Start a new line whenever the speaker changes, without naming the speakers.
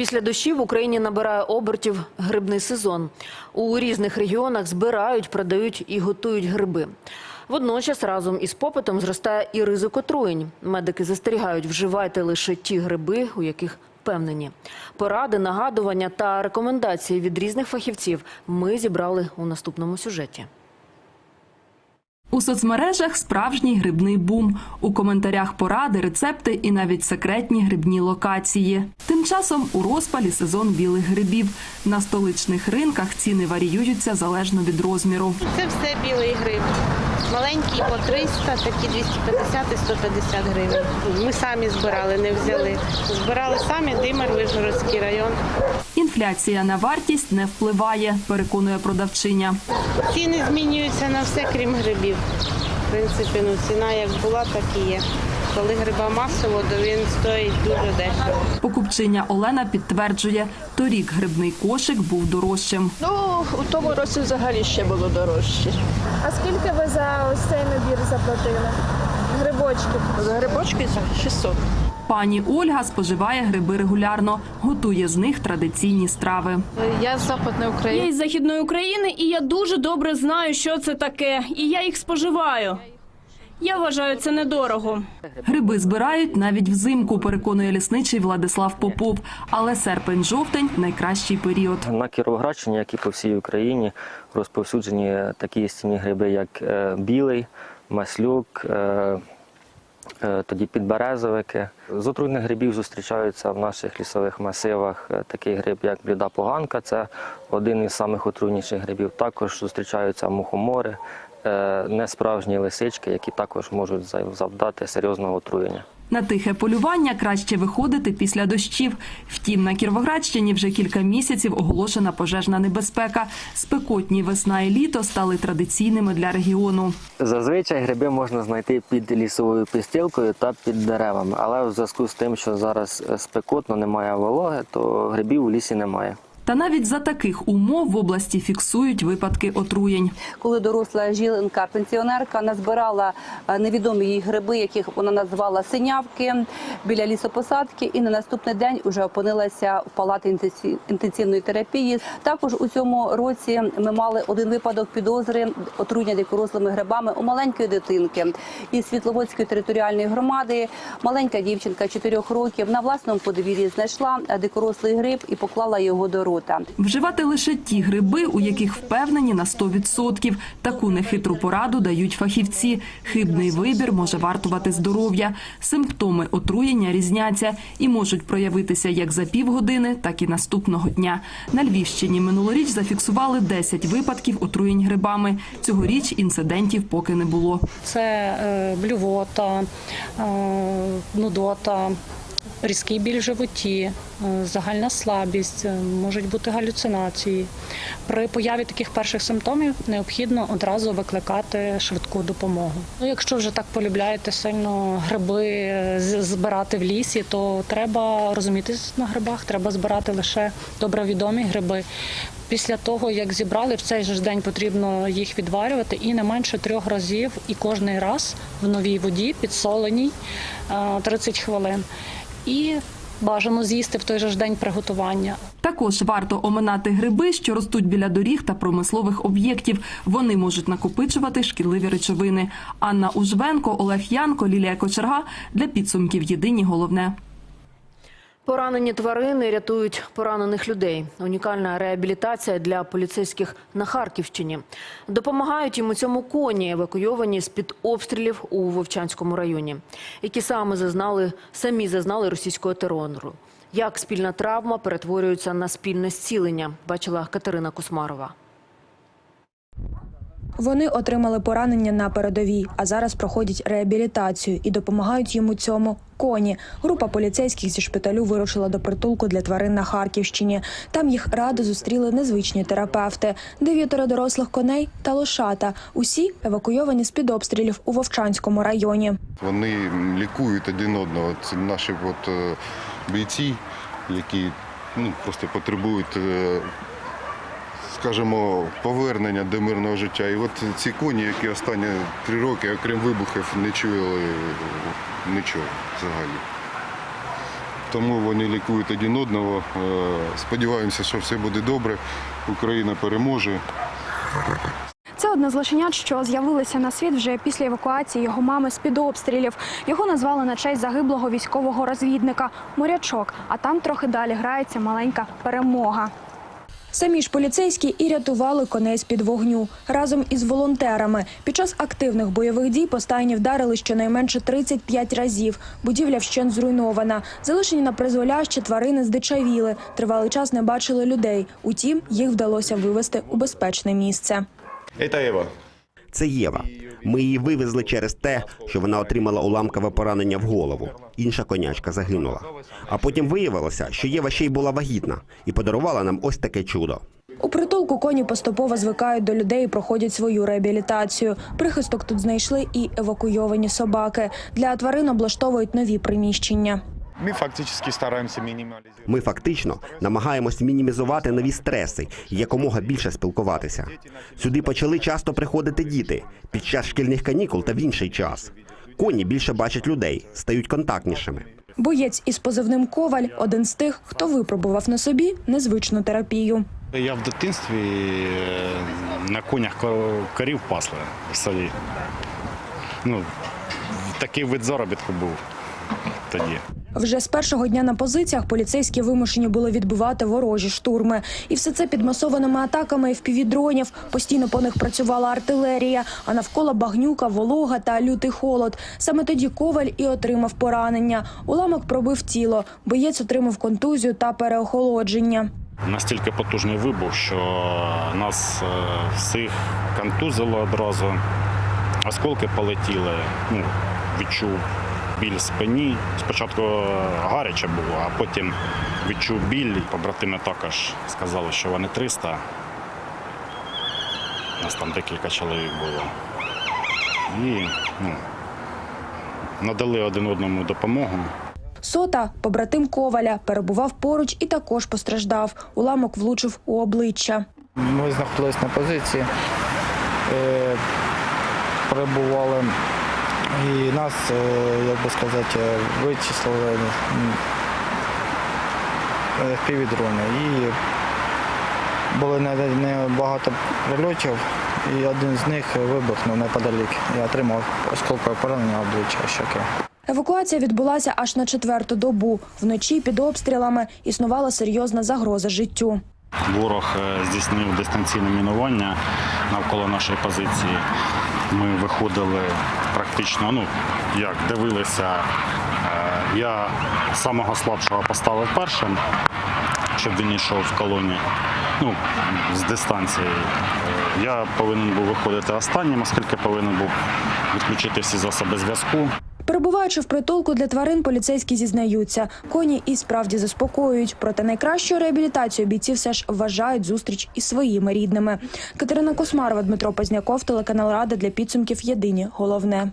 Після дощів в Україні набирає обертів грибний сезон. У різних регіонах збирають, продають і готують гриби. Водночас разом із попитом зростає і ризик отруєнь. Медики застерігають, вживайте лише ті гриби, у яких впевнені. Поради, нагадування та рекомендації від різних фахівців ми зібрали у наступному сюжеті.
У соцмережах справжній грибний бум. У коментарях поради, рецепти і навіть секретні грибні локації. Тим часом у розпалі сезон білих грибів. На столичних ринках ціни варіюються залежно від розміру.
Це все білий гриб. Маленький по 300, такі 250 і 150 гривень. Ми самі збирали, не взяли. Збирали самі Димир, Вижгородський район.
Інфляція на вартість не впливає, переконує продавчиня.
Ціни змінюються на все, крім грибів. В принципі, ну, ціна як була, так і є. Коли гриба масово, то він стоїть дуже дешево.
Покупчиня Олена підтверджує, торік грибний кошик був дорожчим.
Ну, у тому році взагалі ще було дорожче.
А скільки ви за ось цей набір заплатили? Грибочки.
За грибочки за 600.
Пані Ольга споживає гриби регулярно, готує з них традиційні страви.
Я з Западної
Я
України.
із західної України, і я дуже добре знаю, що це таке, і я їх споживаю. Я вважаю це недорого.
Гриби збирають навіть взимку, переконує лісничий Владислав Попов. Але серпень-жовтень найкращий період.
На Кіровоградщині, як і по всій Україні, розповсюджені такі істинні гриби, як е, білий, маслюк, е, тоді підберезовики. З отруйних грибів зустрічаються в наших лісових масивах е, такий гриб, як бліда поганка. Це один із самих отруйніших грибів. Також зустрічаються мухомори, е, несправжні лисички, які також можуть зав- завдати серйозного отруєння.
На тихе полювання краще виходити після дощів. Втім, на Кіровоградщині вже кілька місяців оголошена пожежна небезпека. Спекотні весна і літо стали традиційними для регіону.
Зазвичай гриби можна знайти під лісовою підстилкою та під деревами, але в зв'язку з тим, що зараз спекотно, немає вологи, то грибів у лісі немає.
Та навіть за таких умов в області фіксують випадки отруєнь.
коли доросла жінка-пенсіонерка назбирала е, невідомі їй гриби, яких вона назвала синявки біля лісопосадки, і на наступний день вже опинилася в палаті інтенсивної терапії. Також у цьому році ми мали один випадок підозри отруєння дикорослими грибами у маленької дитинки із Світловодської територіальної громади. Маленька дівчинка 4 років на власному подвір'ї знайшла дикорослий гриб і поклала його до рота.
Вживати лише ті гриби, у яких впевнені на 100%. Таку нехитру пораду дають фахівці. Хибний вибір може вартувати здоров'я. Симптоми отруєння різняться і можуть проявитися як за півгодини, так і наступного дня. На Львівщині минулоріч зафіксували 10 випадків отруєнь грибами. Цьогоріч інцидентів поки не було.
Це е, блювота, е, нудота, різкий біль в животі, е, загальна слабість, е, можуть бути галюцинації. При появі таких перших симптомів необхідно одразу викликати швидку допомогу. Ну, якщо вже так полюбляєте сильно гриби е, збирати в лісі, то треба розумітись на грибах, треба збирати лише добре відомі гриби. Після того, як зібрали, в цей же день потрібно їх відварювати і не менше трьох разів, і кожний раз в новій воді, підсоленій е, 30 хвилин. І бажано з'їсти в той же ж день приготування.
Також варто оминати гриби, що ростуть біля доріг та промислових об'єктів. Вони можуть накопичувати шкідливі речовини. Анна Ужвенко, Олег Янко, Лілія Кочерга для підсумків. Єдині головне.
Поранені тварини рятують поранених людей. Унікальна реабілітація для поліцейських на Харківщині. Допомагають їм у цьому коні, евакуйовані з під обстрілів у Вовчанському районі, які саме зазнали самі зазнали російського терору. Як спільна травма перетворюється на спільне зцілення, бачила Катерина Кусмарова.
Вони отримали поранення на передовій, а зараз проходять реабілітацію і допомагають йому цьому коні. Група поліцейських зі шпиталю вирушила до притулку для тварин на Харківщині. Там їх радо зустріли незвичні терапевти, дев'ятеро дорослих коней та лошата. Усі евакуйовані з під обстрілів у Вовчанському районі.
Вони лікують один одного. Це наші от, е, бійці, які ну, просто потребують, е, скажімо, повернення до мирного життя. І от ці коні, які останні три роки, окрім вибухів, не чули нічого взагалі. тому вони лікують один одного. Е, Сподіваємося, що все буде добре. Україна переможе.
Це одне з лошенят, що з'явилося на світ вже після евакуації його мами з під обстрілів. Його назвали на честь загиблого військового розвідника Морячок. А там трохи далі грається маленька перемога.
Самі ж поліцейські і рятували коней з під вогню разом із волонтерами. Під час активних бойових дій по стайні вдарили щонайменше 35 разів. Будівля вщент зруйнована. Залишені на призволяще тварини здичавіли. Тривалий час не бачили людей. Утім, їх вдалося вивезти у безпечне місце.
Це Єва. Ми її вивезли через те, що вона отримала уламкове поранення в голову. Інша конячка загинула. А потім виявилося, що Єва ще й була вагітна і подарувала нам ось таке чудо.
У притулку коні поступово звикають до людей і проходять свою реабілітацію. Прихисток тут знайшли і евакуйовані собаки. Для тварин облаштовують нові приміщення.
Ми фактично стараємося мінімалізувати.
Ми фактично намагаємось мінімізувати нові стреси і якомога більше спілкуватися. Сюди почали часто приходити діти під час шкільних канікул та в інший час. Коні більше бачать людей, стають контактнішими.
Боєць із позивним Коваль один з тих, хто випробував на собі незвичну терапію.
Я в дитинстві е, на конях корів пасли в селі. Ну, такий вид заробітку був тоді.
Вже з першого дня на позиціях поліцейські вимушені були відбивати ворожі штурми. І все це під масованими атаками FPV-дронів. Постійно по них працювала артилерія, а навколо багнюка, волога та лютий холод. Саме тоді Коваль і отримав поранення. Уламок пробив тіло. Боєць отримав контузію та переохолодження.
Настільки потужний вибух, що нас е, всіх контузило одразу. Осколки полетіли. Ну, відчув біль в спині. Спочатку гаряче було, а потім відчув біль. Побратими також сказали, що вони 300. Нас там декілька чоловік було. І ну, надали один одному допомогу.
Сота, побратим Коваля, перебував поруч і також постраждав. Уламок влучив у обличчя.
Ми знаходилися на позиції, е, перебували і нас, е, як би сказати, е, вичислили е, півдрони. І було небагато прильотів, і один з них вибухнув неподалік. Я отримав осколкове поранення обличчя щоки.
Евакуація відбулася аж на четверту добу. Вночі під обстрілами існувала серйозна загроза життю.
Ворог здійснив дистанційне мінування навколо нашої позиції. Ми виходили практично, ну як дивилися. е, Я самого слабшого поставив першим, щоб він йшов в колоні. Ну, з дистанції. Я повинен був виходити останнім, оскільки повинен був відключити всі засоби зв'язку.
Перебуваючи в притулку для тварин, поліцейські зізнаються, коні і справді заспокоюють. Проте найкращою реабілітацією бійці все ж вважають зустріч із своїми рідними. Катерина Космарова, Дмитро Позняков, телеканал Рада для підсумків Єдині. Головне.